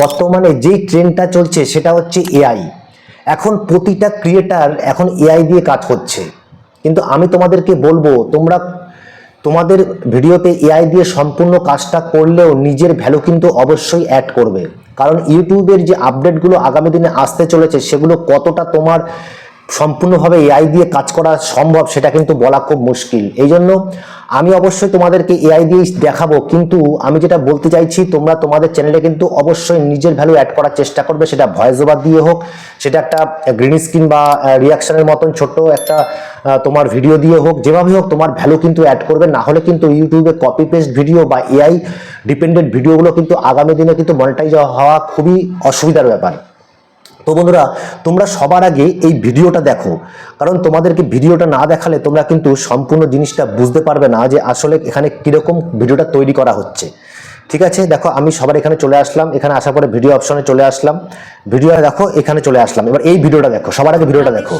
বর্তমানে যেই ট্রেন্ডটা চলছে সেটা হচ্ছে এআই এখন প্রতিটা ক্রিয়েটার এখন এআই দিয়ে কাজ করছে। কিন্তু আমি তোমাদেরকে বলব, তোমরা, তোমাদের ভিডিওতে এআই দিয়ে সম্পূর্ণ কাজটা করলেও নিজের ভ্যালু কিন্তু অবশ্যই অ্যাড করবে। কারণ ইউটিউবের যে আপডেটগুলো আগামী দিনে আসতে চলেছে, সেগুলো কতটা তোমার সম্পূর্ণভাবে এআই দিয়ে কাজ করা সম্ভব, সেটা কিন্তু বলা খুব মুশকিল। এই জন্য আমি অবশ্যই তোমাদেরকে এআই দিয়েই দেখাবো, কিন্তু আমি যেটা বলতে চাইছি, তোমরা তোমাদের চ্যানেলে কিন্তু অবশ্যই নিজের ভ্যালু অ্যাড করার চেষ্টা করবে, সেটা ভয়েস ওভার দিয়ে হোক, সেটা একটা গ্রিন স্ক্রিন বা রিয়াকশনের মতন ছোট একটা তোমার ভিডিও দিয়ে হোক যেভাবে হোক, তোমার ভ্যালু কিন্তু অ্যাড করবে। না হলে কিন্তু ইউটিউবে কপি পেস্ট ভিডিও বা এআই ডিপেন্ডেন্ট ভিডিওগুলো কিন্তু আগামী দিনে কিন্তু মনিটাইজ হওয়া খুবই অসুবিধার ব্যাপার। তো বন্ধুরা তোমরা সবার আগে এই ভিডিওটা দেখো। কারণ তোমাদেরকে ভিডিওটা না দেখালে তোমরা কিন্তু সম্পূর্ণ জিনিসটা বুঝতে পারবে না যে আসলে এখানে কীরকম ভিডিওটা তৈরি করা হচ্ছে। ঠিক আছে? দেখো আমি সবার এখানে চলে আসলাম। এখানে আসার পরে ভিডিও অপশনে চলে আসলাম। ভিডিও দেখো এখানে চলে আসলাম। এবার এই ভিডিওটা দেখো সবার আগে ভিডিওটা দেখো।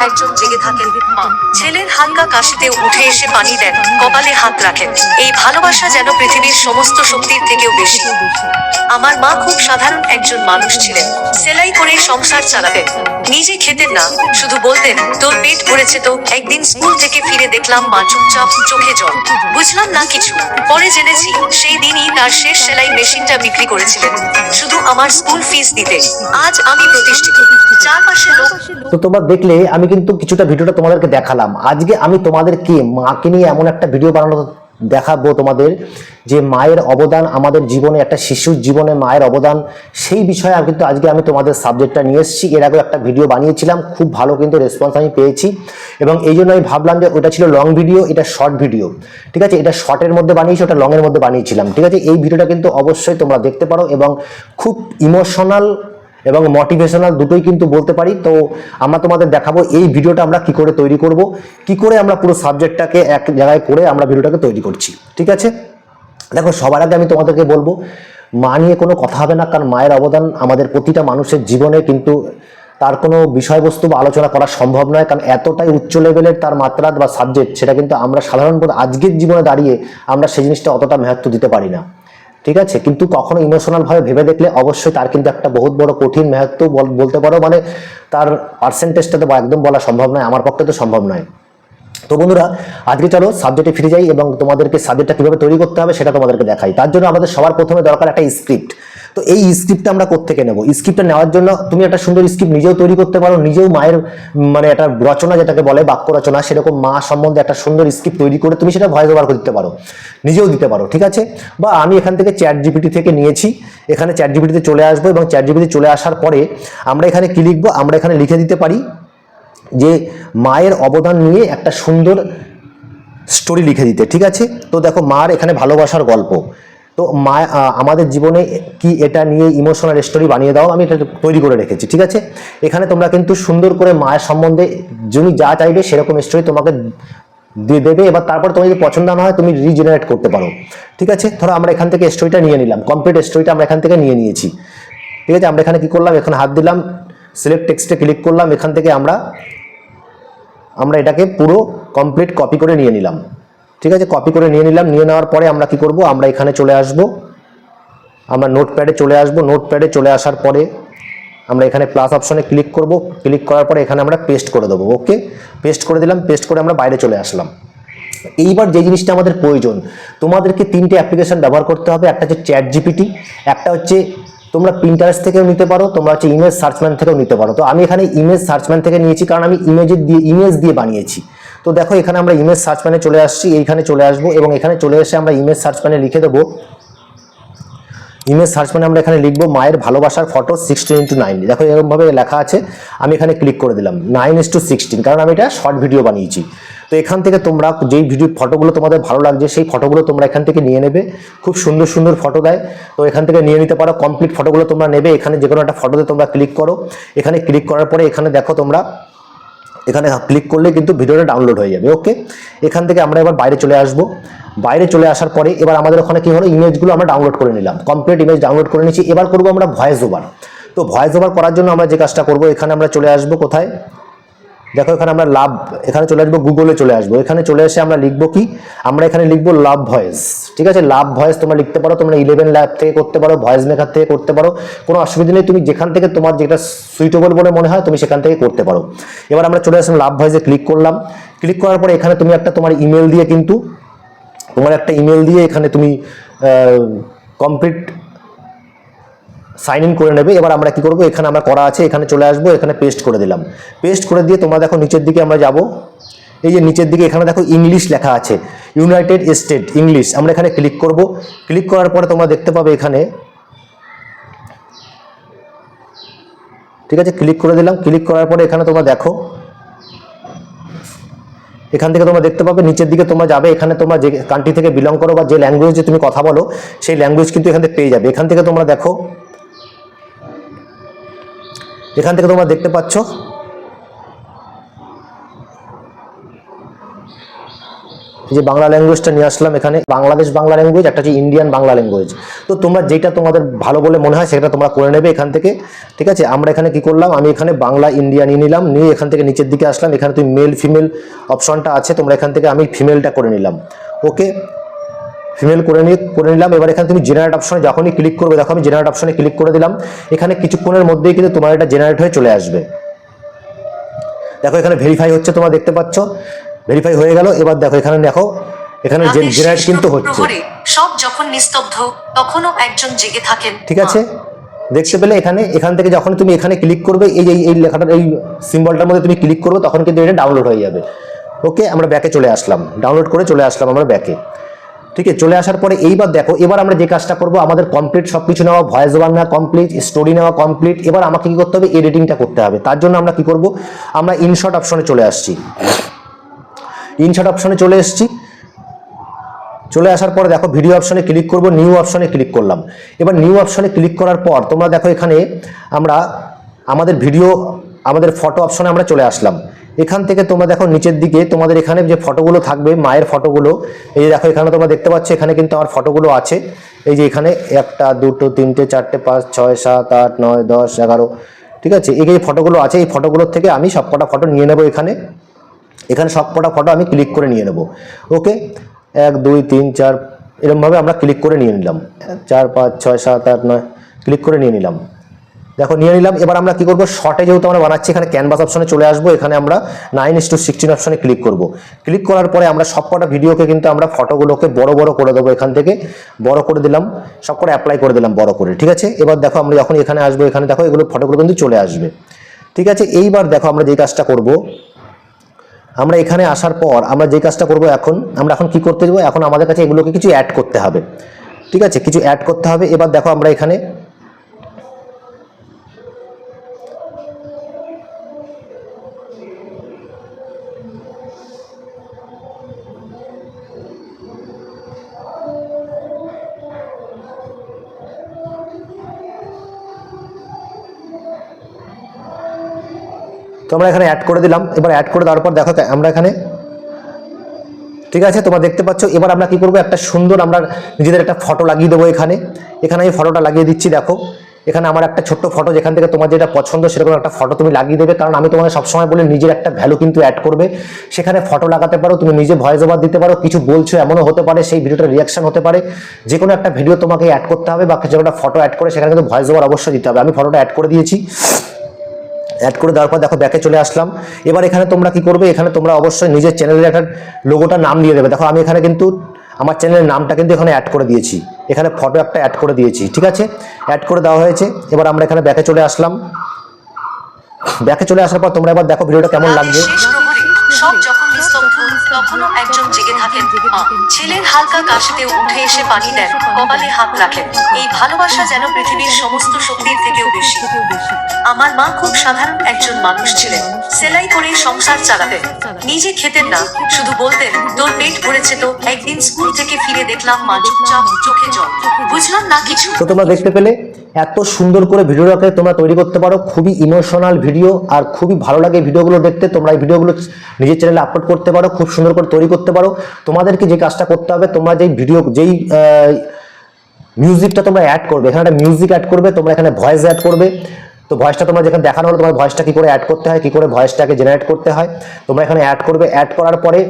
একজন জেগে থাকেন। ছেলের হালকা কাশিতে উঠে এসে পানি দেন, কপালে হাত রাখেন। এই ভালোবাসা যেন পৃথিবীর সমস্ত শক্তির থেকেও বেশি। আমার মা খুব সাধারণ একজন মানুষ ছিলেন। সেলাই করে সংসার চালাতেন। নিজে খেতেন না, শুধু বলতেন, তোর পেট ভরেছে তো, একদিন স্কুল থেকে ফিরে দেখলাম মা চুপচাপ চোখে জল। বুঝলাম না কিছু। পরে জেনেছি, সেই দিনই তার শেষ সেলাই মেশিনটা বিক্রি করেছিলেন। শুধু আমার স্কুল ফিস দিতে আজ আমি প্রতিষ্ঠিত। চারপাশে লোক তো তোমরা দেখলে আমি কিন্তু কিছুটা ভিডিওটা তোমাদেরকে দেখালাম। আজকে আমি তোমাদেরকে মাকে নিয়ে এমন একটা ভিডিও বানানো দেখাবো তোমাদের যে মায়ের অবদান, আমাদের জীবনে একটা শিশুর জীবনে মায়ের অবদান, সেই বিষয়ে আমি কিন্তু আজকে আমি তোমাদের সাবজেক্টটা নিয়ে এসেছি। এর আগে একটা ভিডিও বানিয়েছিলাম, খুব ভালো কিন্তু রেসপন্স আমি পেয়েছি এবং এই জন্য আমি ভাবলাম যে ওটা ছিল লং ভিডিও এটা শর্ট ভিডিও ঠিক আছে? এটা শর্টের মধ্যে বানিয়েছি, ওটা লংয়ের মধ্যে বানিয়েছিলাম। ঠিক আছে? এই ভিডিওটা কিন্তু অবশ্যই তোমরা দেখতে পারো এবং খুব ইমোশনাল এবং মোটিভেশনাল দুটোই কিন্তু বলতে পারি। তো আমরা তোমাদের দেখাবো এই ভিডিওটা আমরা কি করে তৈরি করব, কি করে আমরা পুরো সাবজেক্টটাকে এক জায়গায় করে আমরা ভিডিওটাকে তৈরি করছি, ঠিক আছে? দেখো, সবার আগে আমি তোমাদেরকে বলব, মা নিয়ে কোনো কথা হবে না, কারণ মায়ের অবদান আমাদের প্রতিটা মানুষের জীবনে কিন্তু তার কোনো বিষয়বস্তু বা আলোচনা করা সম্ভব নয়, কারণ এতটাই উচ্চ লেভেলের তার মাত্রা বা সাবজেক্ট সেটা কিন্তু আমরা সাধারণত আজকের জীবনে দাঁড়িয়ে আমরা সেই জিনিসটা অতটা মেহাত্ম দিতে পারি না। ঠিক আছে? কিন্তু কখনো ইমোশনাল ভাবে ভেবে দেখলে অবশ্যই তার কিন্তু একটা বহুত বড় কঠিন মেহাত্ম বল- বলতে পারো। মানে তার পার্সেন্টেজটা তো একদম বলা সম্ভব নয়, আমার পক্ষে তো সম্ভব নয়। তো বন্ধুরা, আজকে চলো সাবজেক্টে ফিরে যাই এবং তোমাদেরকে সাবজেক্টটা কীভাবে তৈরি করতে হবে সেটা তোমাদেরকে দেখাই। তার জন্য আমাদের সবার প্রথমে দরকার একটা স্ক্রিপ্ট তো এই স্ক্রিপ্টটা আমরা কোত্থেকে নেব? স্ক্রিপ্টটা নেওয়ার জন্য তুমি একটা সুন্দর স্ক্রিপ্ট নিজেও তৈরি করতে পারো, নিজেও মায়ের মানে একটা রচনা যেটাকে বলে বাক্য রচনা, সেরকম মা সম্বন্ধে একটা সুন্দর স্ক্রিপ্ট তৈরি করে তুমি সেটা ভয়েস ওভার দিতে পারো। নিজেও দিতে পারো, ঠিক আছে? বা আমি এখান থেকে চ্যাট জিপিটি থেকে নিয়েছি, এখানে চ্যাট জিপিটিতে চলে আসব এবং চ্যাট জিপিটি চলে আসার পরে আমরা এখানে কি লিখব? আমরা এখানে লিখে দিতে পারি যে মায়ের অবদান নিয়ে একটা সুন্দর স্টোরি লিখে দিতে, ঠিক আছে? তো দেখো মার এখানে ভালোবাসার গল্প। তো মা আমাদের জীবনে কি এটা নিয়ে ইমোশনাল স্টোরি বানিয়ে দাও, আমি এটা তৈরি করে রেখেছি, ঠিক আছে? এখানে তোমরা কিন্তু সুন্দর করে মায়ের সম্বন্ধে তুমি যা চাইবে সেরকম স্টোরি তোমাকে দিয়ে দেবে, এবার তারপর তোমার যদি পছন্দ না হয়, তুমি রিজেনারেট করতে পারো, ঠিক আছে? ধরো আমরা এখান থেকে স্টোরিটা নিয়ে নিলাম কমপ্লিট স্টোরিটা আমরা এখান থেকে নিয়ে নিয়েছি, ঠিক আছে? আমরা এখানে কি করলাম? এখানে হাত দিলাম সিলেক্ট টেক্সটে ক্লিক করলাম, এখান থেকে আমরা আমরা এটাকে পুরো কমপ্লিট কপি করে নিয়ে নিলাম। ঠিক আছে কপি করে নিয়ে নিলাম, নিয়ে নেওয়ার পরে আমরা কি করব? আমরা এখানে চলে আসব। আমরা নোটপ্যাডে চলে আসব। নোটপ্যাডে চলে আসার পরে আমরা এখানে প্লাস অপশনে ক্লিক করব। ক্লিক করার পরে এখানে আমরা পেস্ট করে দেবো। ওকে পেস্ট করে দিলাম পেস্ট করে আমরা বাইরে চলে আসলাম। এইবার যে জিনিসটা আমাদের প্রয়োজন, তোমাদেরকে তিনটে অ্যাপ্লিকেশন ব্যবহার করতে হবে। একটা হচ্ছে চ্যাট জিপিটি একটা হচ্ছে তোমরা প্রিন্টারেস্ট থেকেও নিতে পারো, তোমরা হচ্ছে ইমেজ সার্চম্যান থেকেও নিতে পারো। তো আমি এখানে ইমেজ সার্চম্যান থেকে নিয়েছি, কারণ আমি ইমেজের দিয়ে ইমেজ দিয়ে বানিয়েছি। তো দেখো, এখানে আমরা ইমেজ সার্চম্যানে চলে আসছি, এইখানে চলে আসব এবং এখানে চলে এসে আমরা ইমেজ সার্চম্যানে লিখে দেবো। ইমেজ সার্চ মানে আমরা এখানে লিখব, মায়ের ভালোবাসার ফটো সিক্সটিন ইন্টু নাইন দেখো এরকমভাবে লেখা আছে, আমি এখানে ক্লিক করে দিলাম নাইন ইস টু সিক্সটিন কারণ আমি এটা শর্ট ভিডিও বানিয়েছি। তো এখান থেকে তোমরা যেই ভিডিও ফটোগুলো তোমাদের ভালো লাগছে, সেই ফটোগুলো তোমরা এখান থেকে নিয়ে নেবে, খুব সুন্দর সুন্দর ফটো দেয়। তো এখান থেকে নিয়ে নিতে পারো কমপ্লিট ফটোগুলো তোমরা নেবে, এখানে যে কোনো একটা ফটোতে তোমরা ক্লিক করো। এখানে ক্লিক করার পরে এখানে দেখো তোমরা এখানে ক্লিক করলে কিন্তু ভিডিওটা ডাউনলোড হয়ে যাবে ওকে এখান থেকে আমরা এবার বাইরে চলে আসব। বাইরে চলে আসার পরে এবার আমাদের ওখানে কি হলো? ইমেজগুলো আমরা ডাউনলোড করে নিলাম। কমপ্লিট ইমেজ ডাউনলোড করে নিয়েছি। এবার করব আমরা ভয়েস ওভার তো ভয়েস ওভার করার জন্য আমরা যে কাজটা করব, এখানে আমরা চলে আসব কোথায়? দেখো, এখানে আমরা লাভ, এখানে চলে আসব, গুগলে চলে আসব। এখানে চলে এসে আমরা লিখব কি? আমরা এখানে লিখব লাভ ভয়েস। ঠিক আছে? লাভ ভয়েস তোমরা লিখতে পারো, তোমরা ইলেভেন ল্যাব থেকে করতে পারো, ভয়েস মেকার থেকে করতে পারো। কোনো অসুবিধা নেই, তুমি যেখান থেকে তোমার যেটা সুইটেবল বলে মনে হয়, তুমি সেখান থেকে করতে পারো। এবার আমরা চলে আসলাম লাভ ভয়েসে ক্লিক করলাম। ক্লিক করার পরে এখানে তুমি একটা তোমার ইমেল দিয়ে কিন্তু, তোমার একটা ইমেল দিয়ে এখানে তুমি কমপ্লিট সাইন ইন করে নেবে। এবার আমরা কি করব? এখানে আমরা করা আছে, এখানে চলে আসব, এখানে পেস্ট করে দিলাম। পেস্ট করে দিয়ে তোমরা দেখো নিচের দিকে আমরা যাব। এই যে নিচের দিকে এখানে দেখো ইংলিশ লেখা আছে। ইউনাইটেড স্টেট ইংলিশ আমরা এখানে ক্লিক করব। ক্লিক করার পরে তোমরা দেখতে পাবে এখানে। ঠিক আছে ক্লিক করে দিলাম। ক্লিক করার পরে এখানে তোমরা দেখো। এখান থেকে তোমরা দেখতে পাবে নিচের দিকে তোমরা যাবে। এখানে তোমরা যে কান্ট্রি থেকে বিলং করো বা যে ল্যাঙ্গুয়েজে তুমি কথা বলো, সেই ল্যাঙ্গুয়েজ কিন্তু এখান থেকে পেয়ে যাবে। এখান থেকে তোমরা দেখো এখান থেকে তোমরা দেখতে পাচ্ছ। যে বাংলা ল্যাঙ্গুয়েজটা নিয়ে আসলাম এখানে। বাংলাদেশ বাংলা ল্যাঙ্গুয়েজ একটা হচ্ছে ইন্ডিয়ান বাংলা ল্যাঙ্গুয়েজ তো তোমরা যেটা তোমাদের ভালো বলে মনে হয়, সেটা তোমরা করে নেবে এখান থেকে। ঠিক আছে? আমরা এখানে কি করলাম? আমি এখানে বাংলা ইন্ডিয়া নিয়ে নিলাম। নিয়ে এখান থেকে নিচের দিকে আসলাম। এখানে তুমি মেল ফিমেল অপশনটা আছে। তোমরা এখান থেকে আমি ফিমেলটা করে নিলাম। ওকে ফিমেল করে নিয়ে করে নিলাম। এবার এখানে তুমি জেনারেট অপশনে যখনই ক্লিক করবে দেখো আমি জেনারেট অপশনে ক্লিক করে দিলাম। এখানে কিছুক্ষণের মধ্যেই কিন্তু তোমার এটা জেনারেট হয়ে চলে আসবে। দেখো এখানে ভেরিফাই হচ্ছে তোমরা দেখতে পাচ্ছ। ভেরিফাই হয়ে গেল। এবার দেখো এখানে দেখো এখানে জেনারেট কিন্তু হচ্ছে। সব যখন নিস্তব্ধ তখনও একজন জেগে থাকেন। ঠিক আছে? দেখতে পেলে এখানে এখান থেকে যখন তুমি এখানে ক্লিক করবে এই এই এই লেখাটার এই সিম্বলটার মধ্যে তুমি ক্লিক করবে তখন কিন্তু এটা ডাউনলোড হয়ে যাবে। ওকে আমরা ব্যাকে চলে আসলাম। ডাউনলোড করে চলে আসলাম আমরা ব্যাকে ঠিক আছে, চলে আসার পরে এইবার দেখো, এবার আমরা যে কাজটা করব, আমাদের কমপ্লিট সব কিছু নেওয়া ভয়েস ওভার নেওয়া কমপ্লিট স্টোরি নেওয়া কমপ্লিট এবার আমাকে কি করতে হবে? এডিটিংটা করতে হবে। তার জন্য আমরা কি করব? আমরা ইনশর্ট অপশনে চলে আসছি। ইনশর্ট অপশনে চলে এসেছি। চলে আসার পরে দেখো ভিডিও অপশনে ক্লিক করব নিউ অপশনে ক্লিক করলাম। এবার নিউ অপশনে ক্লিক করার পর তোমরা দেখো এখানে আমরা আমাদের ভিডিও আমাদের ফটো অপশনে আমরা চলে আসলাম। এখান থেকে তোমরা দেখো নিচের দিকে তোমাদের এখানে যে ফটোগুলো থাকবে, মায়ের ফটোগুলো, এই যে দেখো এখানে তোমরা দেখতে পাচ্ছ এখানে কিন্তু আমার ফটোগুলো আছে। এই যে এখানে একটা, দুটো, তিনটে, চারটে, পাঁচ, ছয়, সাত, আট, নয়, দশ, এগারো, ঠিক আছে? এই যে ফটোগুলো আছে, এই ফটোগুলোর থেকে আমি সবকটা ফটো নিয়ে নেব এখানে। এখানে সবকটা ফটো আমি ক্লিক করে নিয়ে নেব। ওকে? এক, দুই, তিন, চার এরকমভাবে আমরা ক্লিক করে নিয়ে নিলাম। চার, পাঁচ, ছয়, সাত, আট, নয়, ক্লিক করে নিয়ে নিলাম। দেখো, নিয়ে নিলাম। এবার আমরা কি করব? শর্টে যেহেতু আমরা বানাচ্ছি, এখানে ক্যানভাস অপশনে চলে আসব। এখানে আমরা নাইন ইস টু সিক্সটিন অপশনে ক্লিক করব। ক্লিক করার পরে আমরা সবকটা ভিডিওকে কিন্তু আমরা ফটোগুলোকে বড় বড় করে দেবো এখান থেকে। বড় করে দিলাম সবকটা অ্যাপ্লাই করে দিলাম বড় করে, ঠিক আছে? এবার দেখো, আমরা যখন এখানে আসব, এখানে দেখো, এগুলো ফটোগুলো কিন্তু চলে আসবে। ঠিক আছে? এইবার দেখো, আমরা যে কাজটা করব, আমরা এখানে আসার পর আমরা যে কাজটা করব এখন, আমরা এখন কি করতে যাব? এখন আমাদের কাছে এগুলোকে কিছু অ্যাড করতে হবে। ঠিক আছে? কিছু অ্যাড করতে হবে। এবার দেখো, আমরা এখানে তো আমরা এখানে অ্যাড করে দিলাম। এবার অ্যাড করে দেওয়ার পর দেখো আমরা এখানে ঠিক আছে, তোমরা দেখতে পাচ্ছ। এবার আমরা কি করব? একটা সুন্দর আমরা নিজেদের একটা ফটো লাগিয়ে দেবো এখানে। এখানে আমি ফটোটা লাগিয়ে দিচ্ছি, দেখো। এখানে আমার একটা ছোট্ট ফটো যেখান থেকে তোমার যেটা পছন্দ সেরকম একটা ফটো তুমি লাগিয়ে দেবে। কারণ আমি তোমাকে সবসময় বলি, নিজের একটা ভ্যালু কিন্তু অ্যাড করবে। সেখানে ফটো লাগাতে পারো, তুমি নিজে ভয়েস ওভার দিতে পারো। কিছু বলছো এমনও হতে পারে, সেই ভিডিওটা রিয়াকশন হতে পারে। যে কোনো একটা ভিডিও তোমাকে অ্যাড করতে হবে বা যে একটা ফটো অ্যাড করে, সেখানে কিন্তু ভয়েস ওভার অবশ্যই দিতে হবে। আমি ফটোটা অ্যাড করে দিয়েছি। অ্যাড করে দেওয়ার পর দেখো ব্যাকে চলে আসলাম। এবার এখানে তোমরা কি করবে? এখানে তোমরা অবশ্যই নিজের চ্যানেলের একটা লোগোটা নাম দিয়ে দেবে। দেখো আমি এখানে কিন্তু আমার চ্যানেলের নামটা কিন্তু এখানে অ্যাড করে দিয়েছি। এখানে ফটো একটা অ্যাড করে দিয়েছি, ঠিক আছে? অ্যাড করে দেওয়া হয়েছে। এবার আমরা এখানে ব্যাকে চলে আসলাম। ব্যাকে চলে আসার পর তোমরা এবার দেখো ভিডিওটা কেমন লাগবে ছেলের হালকা কাশিতে উঠে এসে পানি দেন, কপালে হাত রাখেন। এই ভালোবাসা যেন পৃথিবীর সমস্ত শক্তির আমার মা খুব সাধারণ একজন মানুষ ছিলেন। সেলাই করে সংসার চালাতেন। নিজে খেতেন না। শুধু বলতেন, তোর পেট ভরেছে তো, একদিন স্কুল থেকে ফিরে দেখলাম মা চুপচাপ চোখে জল। বুঝলাম না কিছু। তো তোমরা দেখতে পেলে, এত সুন্দর করে ভিডিওটাকে তোমরা তৈরি করতে পারো। খুবই ইমোশনাল ভিডিও আর খুবই ভালো লাগে ভিডিওগুলো দেখতে। তোমরা এই ভিডিওগুলো নিজের চ্যানেলে আপলোড করতে পারো, খুব সুন্দর করে তৈরি করতে পারো। তোমাদেরকে যে কাজটা করতে হবে, তোমরা যেই ভিডিও যেই মিউজিকটা তোমরা অ্যাড করবে, এখানে একটা মিউজিক অ্যাড করবে, তোমরা এখানে ভয়েস অ্যাড করবে। তো ভয়েসটা তোমরা যেখানে দেখানো হলো, তোমার ভয়েসটা কি করে অ্যাড করতে হয়, কি করে ভয়েসটাকে জেনারেট করতে হয়, তোমরা এখানে অ্যাড করবে। অ্যাড করার পরে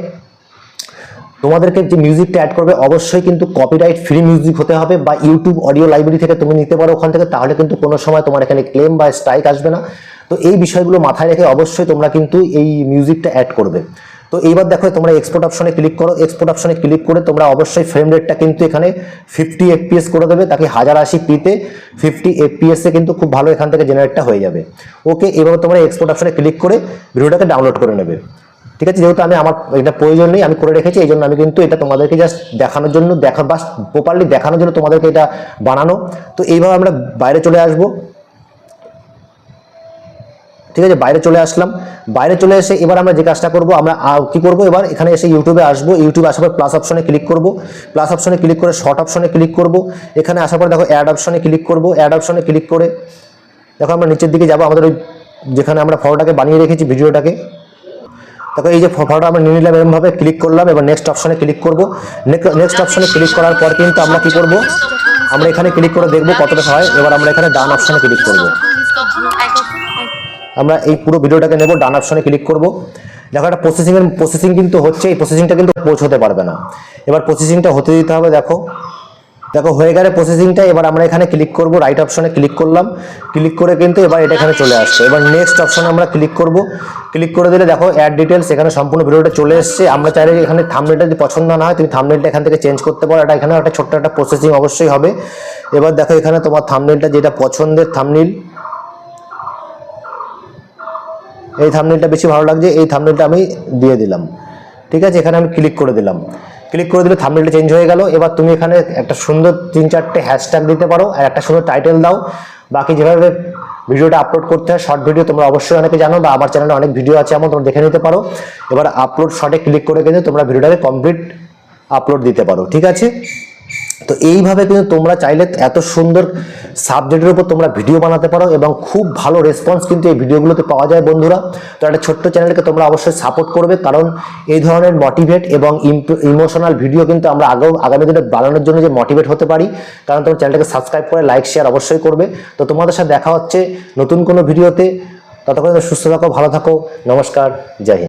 তোমাদেরকে যে মিউজিকটা অ্যাড করবে, অবশ্যই কিন্তু কপিরাইট ফ্রি মিউজিক হতে হবে বা ইউটিউব অডিও লাইব্রেরি থেকে তুমি নিতে পারো ওখান থেকে, তাহলে কিন্তু কোনো সময় তোমার এখানে ক্লেম বা স্ট্রাইক আসবে না। তো এই বিষয়গুলো মাথায় রেখে অবশ্যই তোমরা কিন্তু এই মিউজিকটা অ্যাড করবে। তো এইবার দেখো তোমরা এক্সপোর্ট অপশনে ক্লিক করো। এক্সপোর্ট অপশনে ক্লিক করে তোমরা অবশ্যই ফ্রেম রেটটা কিন্তু এখানে ফিফটি এফপিএস করে দেবে। তাকে হাজার আশি পিতে ফিফটি এফপিএস কিন্তু খুব ভালো এখান থেকে জেনারেটটা হয়ে যাবে। ওকে এবার তোমরা এক্সপোর্ট অপশনে ক্লিক করে ভিডিওটাকে ডাউনলোড করে নেবে। ঠিক আছে? যেহেতু আমি আমার এটা প্রয়োজন নেই, আমি করে রেখেছি এই জন্য আমি কিন্তু এটা তোমাদেরকে জাস্ট দেখানোর জন্য দেখা বা প্রপারলি দেখানোর জন্য তোমাদেরকে এটা বানানো। তো এইভাবে আমরা বাইরে চলে আসব। ঠিক আছে বাইরে চলে আসলাম বাইরে চলে এসে এবার আমরা যে কাজটা করব আমরা কি করব এবার এখানে এসে ইউটিউবে আসব ইউটিউবে আসার পর প্লাস অপশনে ক্লিক করব প্লাস অপশনে ক্লিক করে শর্ট অপশনে ক্লিক করব এখানে আসার পর দেখো অ্যাড অপশনে ক্লিক করব অ্যাড অপশনে ক্লিক করে দেখো আমরা নিচের দিকে যাব আমাদের ওই যেখানে আমরা ফটোটাকে বানিয়ে রেখেছি ভিডিওটাকে দেখো এই যে ফটোটা আমরা নিয়ে নিলাম এরকমভাবে ক্লিক করলাম এবার নেক্সট অপশনে ক্লিক করব নেক্সট অপশনে ক্লিক করার পর কিন্তু আমরা কি করব আমরা এখানে ক্লিক করে দেখব কতটা হয় এবার আমরা এখানে ডান অপশনে ক্লিক করব আমরা এই পুরো ভিডিওটাকে নেব, ডান অপশনে ক্লিক করব। দেখো একটা প্রসেসিং এর প্রসেসিং কিন্তু হচ্ছে, এই প্রসেসিংটা কিন্তু পৌঁছতে পারবে না। এবার প্রসেসিংটা হতে দিতে হবে, দেখো। দেখো, হয়ে গেলে প্রসেসিংটা এবার আমরা এখানে ক্লিক করব রাইট অপশনে ক্লিক করলাম। ক্লিক করে কিন্তু এবার এটা এখানে চলে আসছে। এবার নেক্সট অপশনে আমরা ক্লিক করব। ক্লিক করে দিলে দেখো অ্যাড ডিটেলস এখানে সম্পূর্ণ ভিডিওটা চলে এসেছে। আমরা চাইলে এখানে থামনেলটা যদি পছন্দ না হয়, তুমি থামনেলটা এখান থেকে চেঞ্জ করতে পারো। এটা এখানে একটা ছোট্ট একটা প্রসেসিং অবশ্যই হবে। এবার দেখো, এখানে তোমার থামনেলটা যেটা পছন্দের থামনেল এই থামনেলটা বেশি ভালো লাগছে, এই থামনেলটা আমি দিয়ে দিলাম। ঠিক আছে? এখানে আমি ক্লিক করে দিলাম। ক্লিক করে দিলে থামনেলটা চেঞ্জ হয়ে গেল। এবার তুমি এখানে একটা সুন্দর তিন চারটে হ্যাশট্যাগ দিতে পারো আর একটা সুন্দর টাইটেল দাও। বাকি যেভাবে ভিডিওটা আপলোড করতে হয় শর্ট ভিডিও তোমরা অবশ্যই অনেকে জানো বা আমার চ্যানেলে অনেক ভিডিও আছে, এমন তোমরা দেখে নিতে পারো। এবার আপলোড শর্টে ক্লিক করে কিন্তু তোমরা ভিডিওটাকে কমপ্লিট আপলোড দিতে পারো। ঠিক আছে? তো এইভাবে কিন্তু তোমরা চাইলে এত সুন্দর সাবজেক্টের উপর তোমরা ভিডিও বানাতে পারো এবং খুব ভালো রেসপন্স কিন্তু এই ভিডিওগুলোতে পাওয়া যায় বন্ধুরা। তো একটা ছোট্ট চ্যানেলকে তোমরা অবশ্যই সাপোর্ট করবে কারণ এই ধরনের মোটিভেট এবং ইমোশনাল ভিডিও কিন্তু আমরা আগেও আগামী দিনে বানানোর জন্য যে মোটিভেট হতে পারি, কারণ তোমার চ্যানেলটাকে সাবস্ক্রাইব করে লাইক শেয়ার অবশ্যই করবে। তো তোমাদের সাথে দেখা হচ্ছে নতুন কোনো ভিডিওতে ততক্ষণ সুস্থ থাকো, ভালো থাকো। নমস্কার, জয় হিন্দ।